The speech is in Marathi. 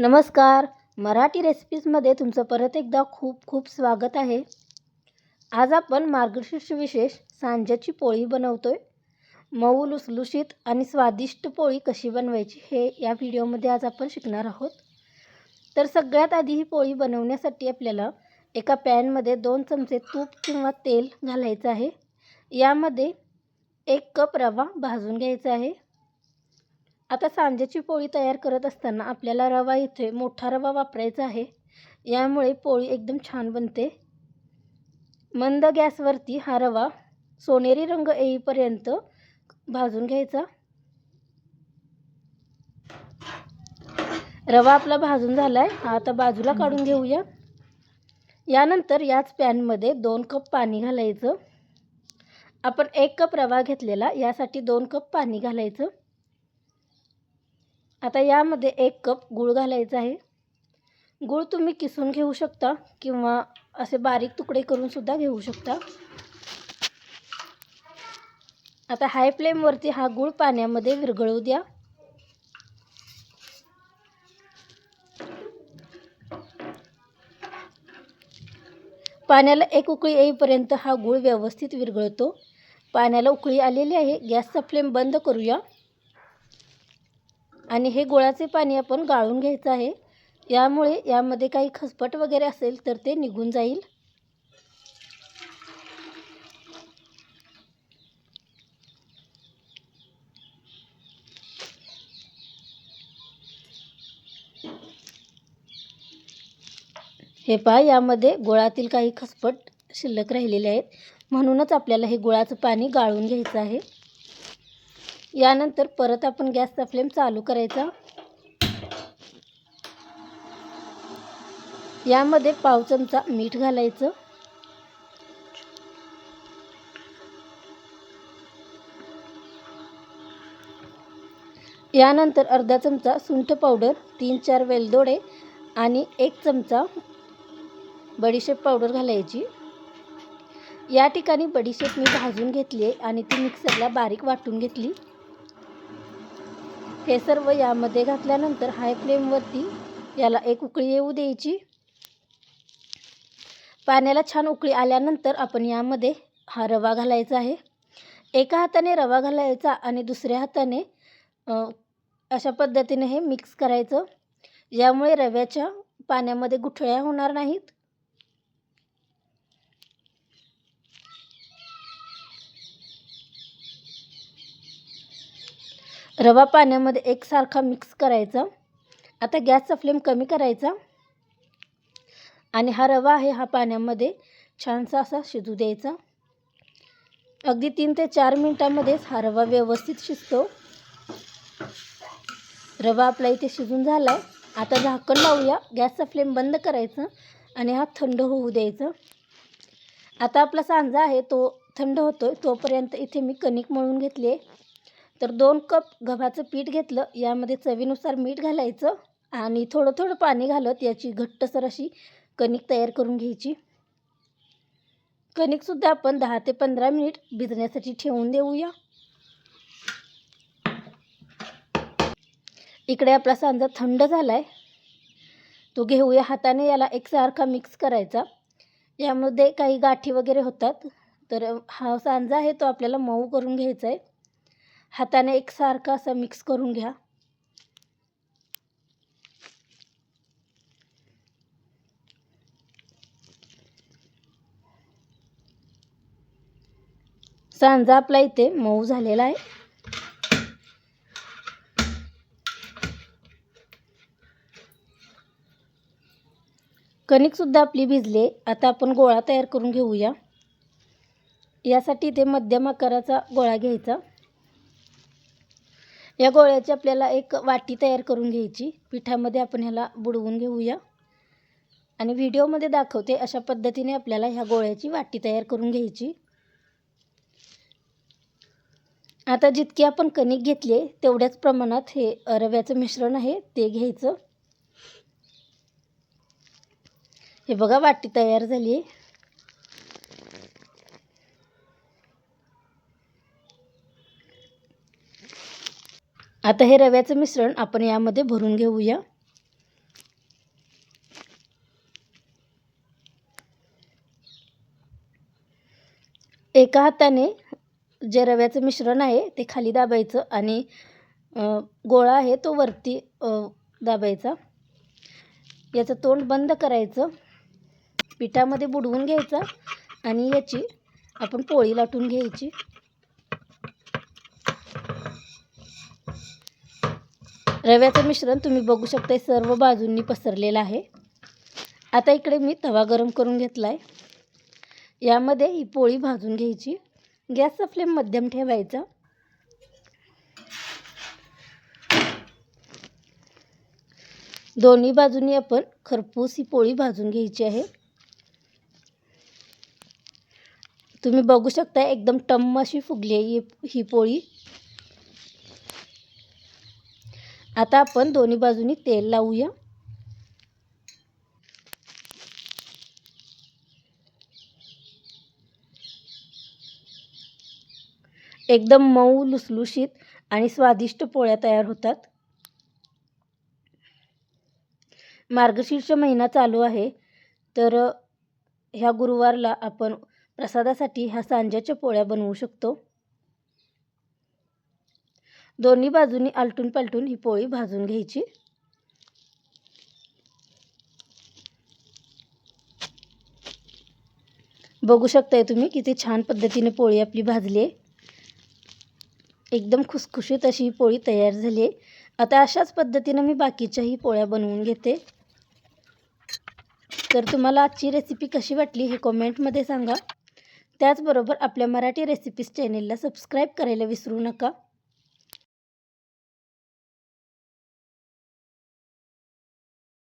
नमस्कार. मराठी रेसिपीजमध्ये तुमचं परत एकदा खूप खूप स्वागत आहे. आज आपण मार्गशीर्ष विशेष सांज्याची पोळी बनवतो आहे मऊ लुसलुशीत आणि स्वादिष्ट पोळी कशी बनवायची हे या व्हिडिओमध्ये आज आपण शिकणार आहोत. तर सगळ्यात आधी ही पोळी बनवण्यासाठी आपल्याला एका पॅनमध्ये दोन चमचे तूप किंवा तेल घालायचं आहे. यामध्ये एक कप रवा भाजून घ्यायचा आहे. आता सांज्याची पोळी तयार करत असताना आपल्याला रवा इथे मोठा रवा वापरायचा आहे. यामुळे पोळी एकदम छान बनते. मंद गॅसवरती हा रवा सोनेरी रंग येईपर्यंत भाजून घ्यायचा. रवा आपला भाजून झाला आहे हा आता बाजूला काढून घेऊया. यानंतर याच पॅनमध्ये दोन कप पाणी घालायचं. आपण एक कप रवा घेतलेला यासाठी दोन कप पाणी घालायचं. आता यामध्ये एक कप गूळ घालायचा आहे. गूळ तुम्ही किसून घेऊ शकता किंवा असे बारीक तुकडे करून सुद्धा घेऊ शकता. आता हाय फ्लेमवरती हा गूळ पाण्यामध्ये विरघळू द्या. पाण्याला एक उकळी येईपर्यंत हा गूळ व्यवस्थित विरघळतो. पाण्याला उकळी आलेली आहे. गॅसचा फ्लेम बंद करूया. आणि हे गुळाचे पाणी आपण गाळून घ्यायचं आहे. यामुळे यामध्ये काही खसपट वगैरे असेल तर ते निघून जाईल. हे पहा यामध्ये गुळातील काही खसपट शिल्लक राहिलेले आहेत. म्हणूनच आपल्याला हे गुळाचं पाणी गाळून घ्यायचं आहे. यानंतर परत आपण गॅसचा फ्लेम चालू करायचा. यामध्ये पाव चमचा मीठ घालायचं. यानंतर अर्धा चमचा सुंठ पावडर तीन चार वेलदोडे आणि एक चमचा बडीशेप पावडर घालायची. या ठिकाणी बडीशेप मी भाजून घेतली आहे आणि ती मिक्सरला बारीक वाटून घेतली. हे सर्व यामध्ये घातल्यानंतर हाय फ्लेमवरती याला एक उकळी येऊ द्यायची. पाण्याला छान उकळी आल्यानंतर आपण यामध्ये हा रवा घालायचा आहे. एका हाताने रवा घालायचा आणि दुसऱ्या हाताने अशा पद्धतीने हे मिक्स करायचं. यामुळे रव्याच्या पाण्यामध्ये गुठळ्या होणार नाहीत. रवा पाण्यामध्ये एकसारखा मिक्स करायचा. आता गॅसचा फ्लेम कमी करायचा. आणि हा रवा आहे हा पाण्यामध्ये छानसा असा शिजू द्यायचा. अगदी तीन ते चार मिनटामध्येच हा रवा व्यवस्थित शिजतो. रवा आपला इथे शिजून झाला आहे आता झाकण लावूया. गॅसचा फ्लेम बंद करायचा आणि हा थंड होऊ द्यायचा. आता आपला सांजा आहे तो थंड होतो आहे तोपर्यंत इथे मी कणिक मळून घेतली आहे तर दोन कप गव्हाचं पीठ घेतलं. यामध्ये चवीनुसार मीठ घालायचं आणि थोडं थोडं पाणी घालत याची घट्टसर अशी कणिक तयार करून घ्यायची. कणिकसुद्धा आपण दहा ते पंधरा मिनिट भिजण्यासाठी ठेवून देऊया. इकडे आपला सांजा थंड झाला आहे तो घेऊया हाताने. याला एकसारखा मिक्स करायचा. यामध्ये काही गाठी वगैरे होतात. तर हा सांजा आहे तो आपल्याला मऊ करून घ्यायचा आहे हाताने एकसारखा असा मिक्स करून घ्या. सांजा आपला इथे मऊ झालेला आहे. कणिकसुद्धा आपली भिजले आता आपण गोळा तयार करून घेऊया. यासाठी इथे मध्यम आकाराचा गोळा घ्यायचा. या गोळ्याची आपल्याला एक वाटी तयार करून घ्यायची. पिठामध्ये आपण ह्याला बुडवून घेऊया. आणि व्हिडिओमध्ये दाखवते अशा पद्धतीने आपल्याला ह्या गोळ्याची वाटी तयार करून घ्यायची. आता जितकी आपण कणिक घेतली आहे तेवढ्याच प्रमाणात हे रव्याचं मिश्रण आहे ते घ्यायचं. हे बघा वाटी तयार झाली आहे. आता हे रव्याचं मिश्रण आपण यामध्ये भरून घेऊया. एका हाताने जे रव्याचं मिश्रण आहे ते खाली दाबायचं आणि गोळा आहे तो वरती दाबायचा. याचं तोंड बंद करायचं. पिठामध्ये बुडवून घ्यायचा आणि याची आपण पोळी लाटून घ्यायची. रव्याचं मिश्रण तुम्ही बघू शकता सर्व बाजूंनी पसरलेलं आहे. आता इकडे मी तवा गरम करून घेतला आहे यामध्ये ही पोळी भाजून घ्यायची. गॅसचा फ्लेम मध्यम ठेवायचा. दोन्ही बाजूनी आपण खरपूस ही पोळी भाजून घ्यायची आहे. तुम्ही बघू शकता एकदम टम्म अशी फुगली आहे ही- ही पोळी. आता आपण दोन्ही बाजूनी तेल लावूया. एकदम मऊ लुसलुशीत आणि स्वादिष्ट पोळ्या तयार होतात. मार्गशीर्ष महिना चालू आहे तर ह्या गुरुवारला आपण प्रसादासाठी ह्या सांज्याच्या पोळ्या बनवू शकतो. दोन्ही बाजूनी आलटून पालटून ही पोळी भाजून घ्यायची. बघू शकताय तुम्ही किती छान पद्धतीने पोळी आपली भाजली आहे एकदम खुसखुशीत अशी ही पोळी तयार झाली आहे आता अशाच पद्धतीनं मी बाकीच्याही पोळ्या बनवून घेते. तर तुम्हाला आजची रेसिपी कशी वाटली हे कॉमेंटमध्ये सांगा. त्याचबरोबर आपल्या मराठी रेसिपीज चॅनेलला सबस्क्राईब करायला विसरू नका.